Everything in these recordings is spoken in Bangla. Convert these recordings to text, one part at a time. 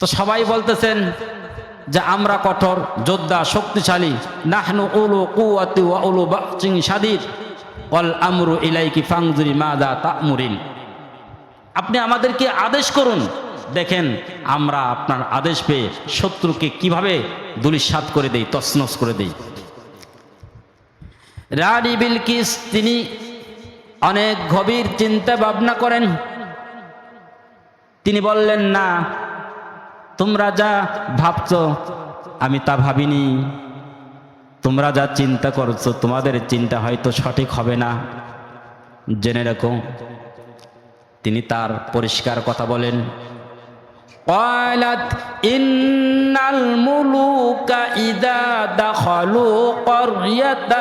তো সবাই বলতেছেন যে আমরা কঠোর, যোদ্ধা, শক্তিশালী। নাহনু উলু কুয়াতি ওয়া উলু বাচিং সাদিদ। অল আমরু ইলাইকি ফাংজুরি মাদা তামুরিন। আপনি আমাদেরকে আদেশ করুন, দেখেন আমরা আপনার আদেশ পেয়ে শত্রুকে কীভাবে দুলিশাত করে দেই, তছনছ করে দেই। রানি বিলকিস, তিনি অনেক গভীর চিন্তা ভাবনা করেন। তিনি বললেন, না তোমরা যা ভাবছ আমি তা ভাবিনি তোমরা যা চিন্তা করছো তোমাদের চিন্তা হয়তো সঠিক হবে না জেনে রাখো তিনি তার পরিষ্কার কথা বলেন قالت إن الملوك إذا دخلوا قرية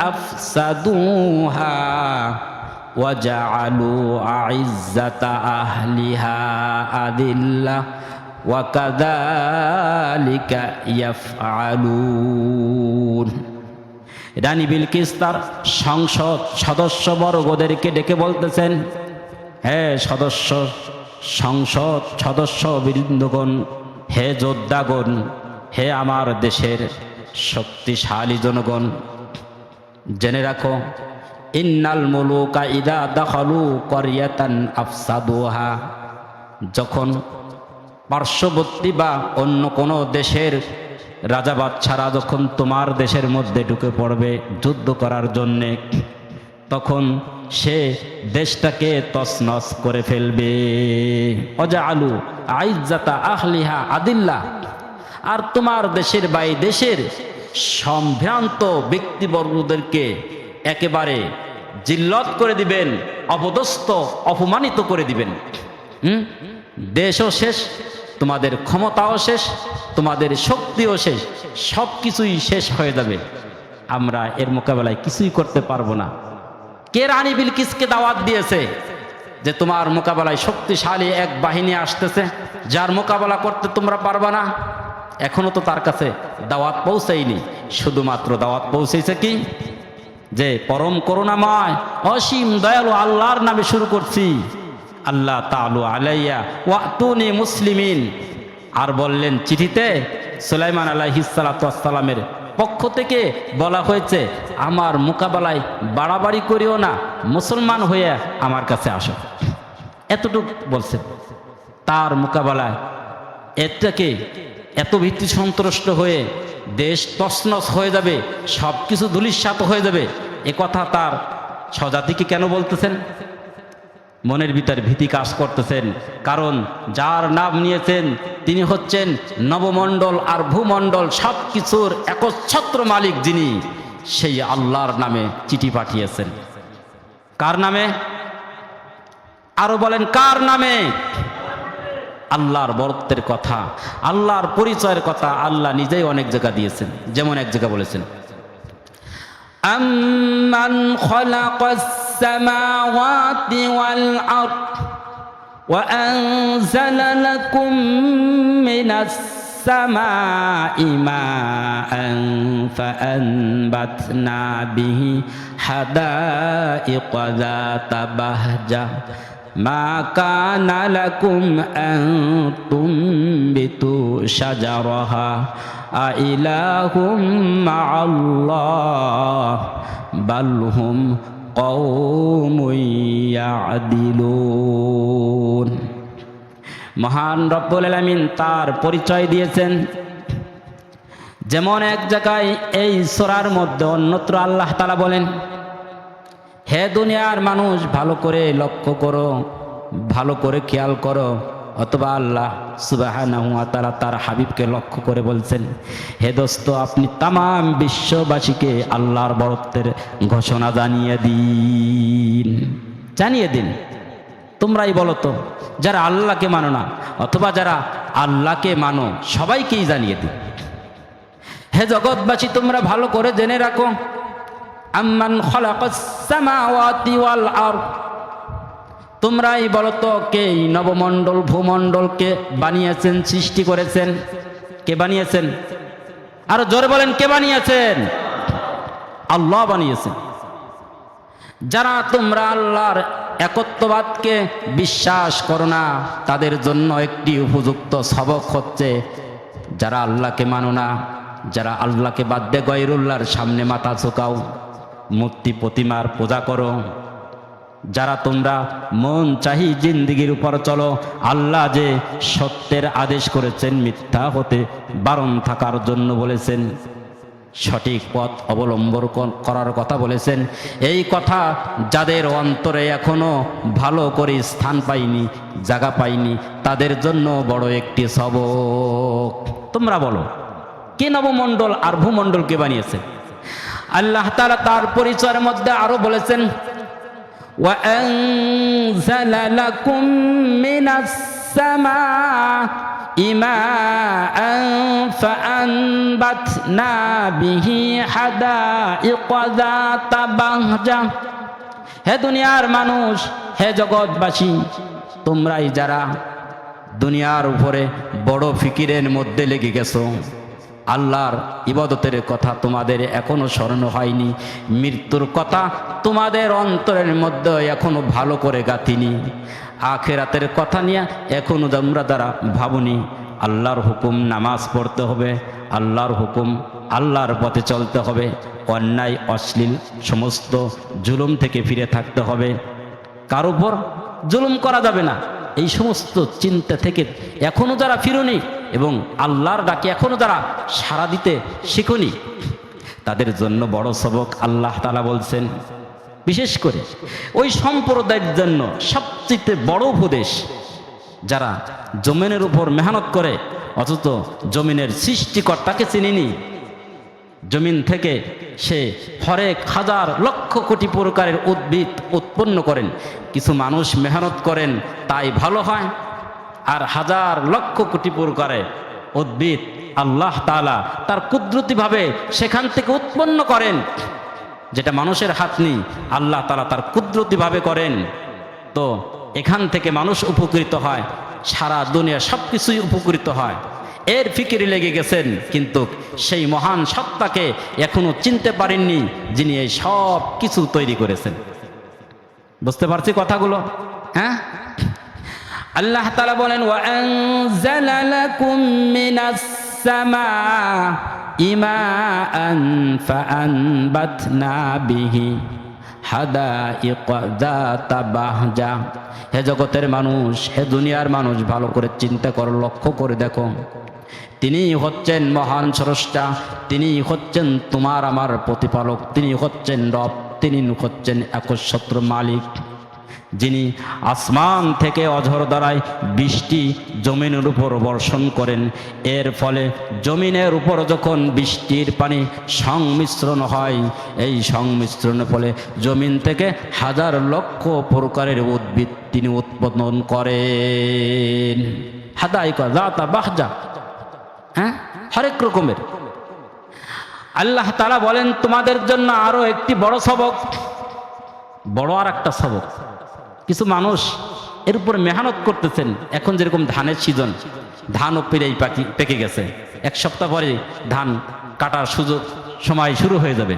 أفسدوها وجعلوا أعزة أهلها أذلة وكذلك يفعلون রানী বিলকিস তার সংসদ সদস্যবর্গদেরকে ডেকে বলতেছেন হ্যাঁ সদস্য সংসদ সদস্য বৃন্দগণ হে যোদ্ধাগণ হে আমার দেশের শক্তিশালী জনগণ জেনে রাখো ইন্নাল মুলুকা ইদা দখলু করিয়াতান আফসাদুহা যখন পার্শ্ববর্তী বা অন্য কোনো দেশের রাজা বাচ্চারা যখন তোমার দেশের মধ্যে ঢুকে পড়বে যুদ্ধ করার জন্যে, তখন সে দেশটাকে তছনছ করে ফেলবে। অজা আলু আইজাতা আহলিহা আদিল্লা। আর তোমার দেশের বাই দেশের সম্ভ্রান্ত ব্যক্তিবর্গদেরকে একেবারে জিল্লত করে দিবেন, অপদস্থ, অপমানিত করে দিবেন। হুম? দেশও শেষ তোমাদের ক্ষমতাও শেষ, তোমাদের শক্তিও শেষ সব কিছুই শেষ হয়ে যাবে। আমরা এর মোকাবেলায় কিছুই করতে পারব না। কে রানী বিলকিসকে দাওয়াত দিয়েছে যে তোমার মোকাবেলায় শক্তিশালী এক বাহিনী আসতেছে? যার মোকাবেলা করতে তোমরা পারবে না। এখনও তো তার কাছে দাওয়াত পৌঁছায়নি। শুধুমাত্র দাওয়াত পৌঁছেছে কি? যে পরম করুণাময়, অসীম দয়ালু আল্লাহর নামে শুরু করছি। আল্লাহ তালু আলাইয়া, ওয়াতুনি মুসলিমিন। আর বললেন, চিঠিতে সুলাইমান আলাইহিসালামের পক্ষ থেকে বলা হয়েছে, আমার মোকাবেলায় বাড়াবাড়ি করিও না, মুসলমান হয়ে আমার কাছে আসো। এতটুক বলছে। তার মোকাবেলায় এটাকে এত ভিত্তি সন্তুষ্ট হয়ে দেশ তছনছ হয়ে যাবে সব কিছু ধুলিস্বাত হয়ে যাবে, এ কথা তার স্বজাতিকে কেন বলতেছেন? মনের ভিতর ভীতি কাজ করতেছেন। কারণ যার নাম নিয়েছেন, তিনি হচ্ছেন নবমণ্ডল আর ভূমণ্ডল সব কিছুর একচ্ছত্র মালিক যিনি, সেই আল্লাহর নামে চিঠি পাঠিয়েছেন। কার নামে? আরও বলেন, কার নামে? আল্লাহর বরত্বের কথা, আল্লাহর পরিচয়ের কথা আল্লাহ নিজেই অনেক জায়গা দিয়েছেন, যেমন এক জায়গা বলেছেন। السماوات والأرض وأنزل لكم من السماء ماء فأنبتنا به حدائق ذات بهجة. ما كان لكم أن تنبتوا شجرها. أإله مع الله؟ بل هم কৌমুয়াদিলুন মহান রব্বুল আলমিন তার পরিচয় দিয়েছেন। যেমন এক জায়গায় এই সরার মধ্যে অন্যত্র আল্লাহ তালা বলেন, হে দুনিয়ার মানুষ, ভালো করে লক্ষ্য করো, ভালো করে খেয়াল করো অথবা আল্লাহ সুবাহ তারা তার হাবিবকে লক্ষ্য করে বলছেন, হে দোস্ত, আপনি তাম বিশ্ববাসীকে আল্লাহর বরত্বের ঘোষণা জানিয়ে দিন। জানিয়ে দিন। তোমরাই বলো তো, যারা আল্লাহকে মানো না, অথবা যারা আল্লাহকে মানো, সবাইকেই জানিয়ে দিন। হে জগৎবাসী, তোমরা ভালো করে জেনে রাখো। আম্মান খলাকাস ওয়াল আরদ। তোমরাই বলো তো কে নবমণ্ডল, ভূমণ্ডলকে বানিয়েছেন, সৃষ্টি করেছেন? কে বানিয়েছেন? আরও জোরে বলেন, কে বানিয়েছেন? আল্লাহ বানিয়েছেন। যারা তোমরা আল্লাহর একত্ববাদকে বিশ্বাস করো না, তাদের জন্য একটি উপযুক্ত সবক হচ্ছে যারা আল্লাহকে মানো না, যারা আল্লাহকে বাদ দিয়ে গয়রুল্লাহর সামনে মাথা ঝোকাও, মূর্তি প্রতিমার পূজা করো যারা তোমরা মন চাহি জিন্দিগির উপর চলো, আল্লাহ যে সত্যের আদেশ করেছেন মিথ্যা হতে বারণ থাকার জন্য বলেছেন, সঠিক পথ অবলম্বন করার কথা বলেছেন। এই কথা যাদের অন্তরে এখনও ভালো করে স্থান পাইনি, জায়গা পাইনি, তাদের জন্য বড় একটি সবক। তোমরা বলো, কে নবমণ্ডল আর ভূমণ্ডলকে বানিয়েছে? আল্লাহ তাআলা তার পরিচয়ের মধ্যে আরও বলেছেন وأنزل لكم من السماء ماء فأنبتنا به حدائق ذات بهجة হে দুনিয়ার মানুষ হে জগৎবাসী তোমরাই যারা দুনিয়ার উপরে বড় ফিকিরের মধ্যে লেগে গেছো আল্লাহর ইবাদতের কথা তোমাদের এখনও স্মরণ হয়নি। মৃত্যুর কথা তোমাদের অন্তরের মধ্যে এখনও ভালো করে গাথিনি। আখেরাতের কথা নিয়ে এখনও তোমরা দ্বারা ভাবনি। আল্লাহর হুকুম নামাজ পড়তে হবে। আল্লাহর হুকুম আল্লাহর পথে চলতে হবে। অন্যায়, অশ্লীল সমস্ত জুলুম থেকে ফিরে থাকতে হবে। কার উপর জুলুম করা যাবে না। এই সমস্ত চিন্তা থেকে এখনও যারা ফিরুনি এবং আল্লাহর ডাকে এখনও তারা সাড়া দিতে শিখুনি, তাদের জন্য বড় সবক আল্লাহ তালা বলছেন। বিশেষ করে ওই সম্প্রদায়ের জন্য সবচেয়ে বড় উপদেশ যারা জমিনের উপর মেহনত করে, অথচ জমিনের সৃষ্টিকর্তাকে চিনিনি, জমিন থেকে সে হরেক হাজার লক্ষ কোটি প্রকারের উদ্ভিদ উৎপন্ন করেন। কিছু মানুষ মেহনত করেন, তাই ভালো হয়। আর হাজার লক্ষ কোটি প্রকারের উদ্ভিদ আল্লাহ তাআলা তার কুদরতিভাবে সেখান থেকে উৎপন্ন করেন। যেটা মানুষের হাত নেই, আল্লাহ তালা তার কুদরতিভাবে করেন। তো এখান থেকে মানুষ উপকৃত হয়, সারা দুনিয়া সব কিছুই উপকৃত হয়। এর ফিকিরে লেগে গেছেন, কিন্তু সেই মহান সত্তাকে এখনও চিনতে পারেননি, যিনি এই সব কিছু তৈরি করেছেন। বুঝতে পারছি কথাগুলো? আল্লাহ তালা বলেন বিহি হে জগতের মানুষ, হে দুনিয়ার মানুষ, ভালো করে চিন্তা কর, লক্ষ্য করে দেখো। তিনি হচ্ছেন মহান স্রষ্টা, তিনি হচ্ছেন তোমার আমার প্রতিপালক, তিনি হচ্ছেন রব, তিনি হচ্ছেন একশত্র মালিক। যিনি আসমান থেকে অঝর দ্বারায় বৃষ্টি জমিনের উপর বর্ষণ করেন, এর ফলে জমিনের উপর যখন বৃষ্টির পানি সংমিশ্রণ হয়, এই সংমিশ্রণের ফলে জমিন থেকে হাজার লক্ষ প্রকারের উদ্ভিদ তিনি উৎপাদন করেন। হাদাই জাতা বাহজা হ্যাঁ? হরেক রকমের। আল্লাহ তারা বলেন, তোমাদের জন্য আরও একটি বড় সবক, বড় আর একটা সবক। কিছু মানুষ এর উপর মেহনত করতেছেন। এখন যেরকম ধানের সিজন ধানও পেরেই পাকি পেকে গেছে। এক সপ্তাহ পরে ধান কাটার সুযোগ, সময় শুরু হয়ে যাবে।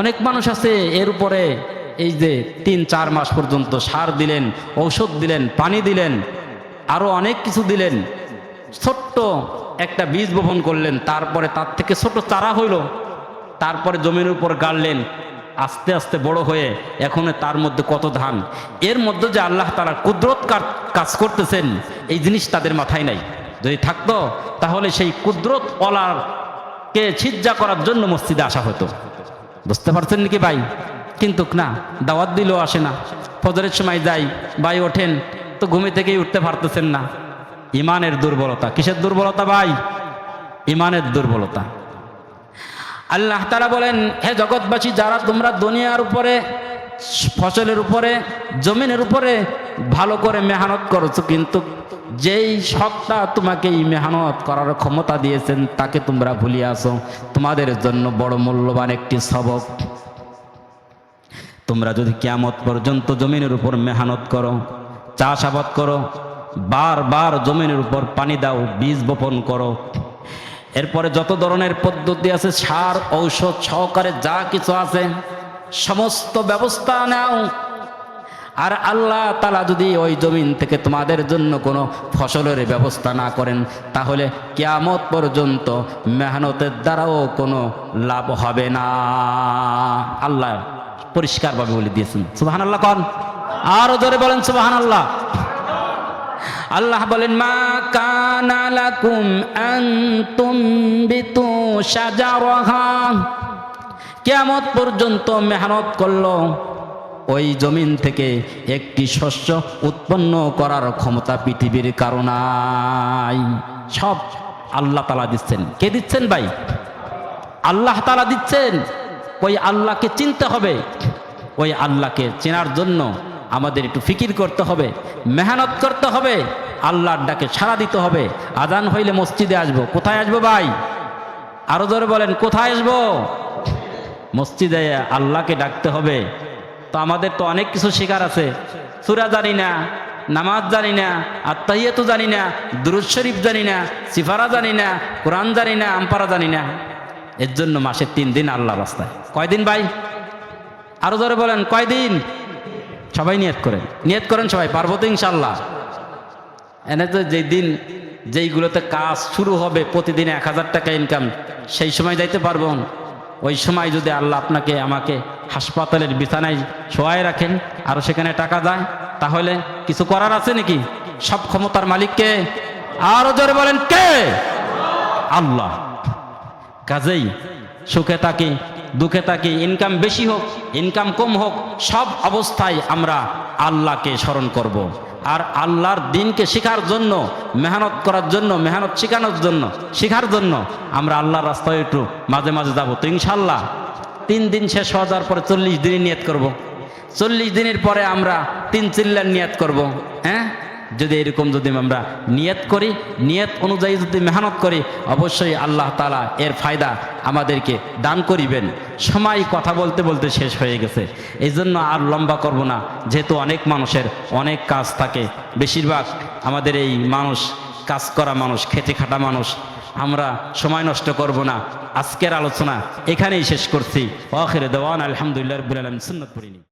অনেক মানুষ আছে এর উপরে এই যে তিন, চার মাস পর্যন্ত সার দিলেন, ঔষধ দিলেন, পানি দিলেন আরও অনেক কিছু দিলেন। ছোট্ট একটা বীজ বপন করলেন, তারপরে তার থেকে ছোট চারা হইল, তারপরে জমির উপর গাড়লেন আস্তে আস্তে বড় হয়ে এখন তার মধ্যে কত ধান? এর মধ্যে যে আল্লাহ তারা কুদরত কাজ করতেছেন, এই জিনিস তাদের মাথায় নাই। যদি থাকতো, তাহলে সেই কুদরত কে ছিজ্জা করার জন্য মসজিদে আসা হতো। বুঝতে পারছেন নাকি ভাই? কিন্তু না, দাওয়াত দিলেও আসে না। ফজরের সময় যাই, ভাই ওঠেন, তো ঘুমে থেকেই উঠতে পারতেছেন না। ইমানের দুর্বলতা, কিসের দুর্বলতা ভাই? ইমানের দুর্বলতা। আল্লাহ তারা বলেন, হে জগৎবাসী, যারা তোমরা দুনিয়ার উপরে, ফসলের উপরে, জমিনের উপরে ভালো করে মেহনত করছ, কিন্তু যেই সত্তা তোমাকে এই মেহনত করার ক্ষমতা দিয়েছেন, তাকে তোমরা ভুলিয়ে আসো। তোমাদের জন্য বড় মূল্যবান একটি সবক। তোমরা যদি কিয়ামত পর্যন্ত জমিনের উপর মেহনত করো, চাষাবাদ করো, বারবার জমিনের উপর পানি দাও, বীজ বপন করো এরপরে যত ধরনের পদ্ধতি আছে, সার, ঔষধ সহকারে যা কিছু আছে, সমস্ত ব্যবস্থা নাও। আর আল্লাহ তালা যদি ওই জমিন থেকে তোমাদের জন্য কোনো ফসলের ব্যবস্থা না করেন, তাহলে কেয়ামত পর্যন্ত মেহনতের দ্বারাও কোনো লাভ হবে না। আল্লাহ পরিষ্কারভাবে বলে দিয়েছেন। সুবাহান আল্লাহ কন। আরও জোরে বলেন সুবাহান আল্লাহ আল্লাহ বলেন, মা কানা লাকুম আন তুমবিতু শাজারাহা। কিয়ামত পর্যন্ত মেহনত করল ওই জমিন থেকে একটি শস্য উৎপন্ন করার ক্ষমতা পৃথিবীর কারণাই সব আল্লাহ তালা দিচ্ছেন। কে দিচ্ছেন ভাই? আল্লাহ তালা দিচ্ছেন। ওই আল্লাহকে চিনতে হবে। ওই আল্লাহকে চেনার জন্য আমাদের একটু ফিকির করতে হবে, মেহনত করতে হবে। আল্লাহর ডাকে সাড়া দিতে হবে। আজান হইলে মসজিদে আসব। কোথায় আসব ভাই? আরও জোরে বলেন, কোথায় আসব? মসজিদে আল্লাহকে ডাকতে হবে। তো আমাদের তো অনেক কিছু শেখার আছে। সুরা জানি না, নামাজ জানি না আত্মাহিয়াতো জানি না, দুরুদ শরীফ জানি না, সিফারা জানি না, কোরআন জানি না, আমপারা জানি না। এর জন্য মাসে তিন দিন আল্লাহ রাস্তায়। কয়দিন ভাই? আরও ধরে বলেন, কয়দিন? সবাই নিয়ত করেন। নিয়ত করেন সবাই, পারব তো ইনশাল্লাহ এনে তো যেই দিন যেইগুলোতে কাজ শুরু হবে প্রতিদিন এক হাজার টাকা ইনকাম সেই সময় যাইতে পারব। ওই সময় যদি আল্লাহ আপনাকে আমাকে হাসপাতালের বিছানায় শোয়াই রাখেন আর সেখানে টাকা যায় তাহলে কিছু করার আছে নাকি? সব ক্ষমতার মালিককে আরও জোরে বলেন, কে? আল্লাহ। কাজেই সুখে থাকি, দুঃখে থাকি ইনকাম বেশি হোক ইনকাম কম হোক, সব অবস্থায় আমরা আল্লাহকে স্মরণ করব। আর আল্লাহর দিনকে শেখার জন্য, মেহনত করার জন্য, মেহনত শেখানোর জন্য, শেখার জন্য আমরা আল্লাহর রাস্তায় একটু মাঝে মাঝে যাব তো ইনশাল্লাহ তিন দিন শেষ হওয়া যাওয়ার পরে চল্লিশ দিনই নিয়ত করব। চল্লিশ দিনের পরে আমরা তিন চিল্লার নিয়ত করব। হ্যাঁ যদি এরকম যদি আমরা নিয়ত করি, নিয়ত অনুযায়ী যদি মেহনত করি, অবশ্যই আল্লাহ তালা এর ফায়দা আমাদেরকে দান করিবেন। সময় কথা বলতে বলতে শেষ হয়ে গেছে। এই জন্য আর লম্বা করব না। যেহেতু অনেক মানুষের অনেক কাজ থাকে, বেশিরভাগ আমাদের এই মানুষ, কাজ করা মানুষ খেতে খাটা মানুষ, আমরা সময় নষ্ট করব না। আজকের আলোচনা এখানেই শেষ করছি। ওয়াখির দেওয়ান, আলহামদুলিল্লাহ রবিল আলম সুন্নত পড়িনি।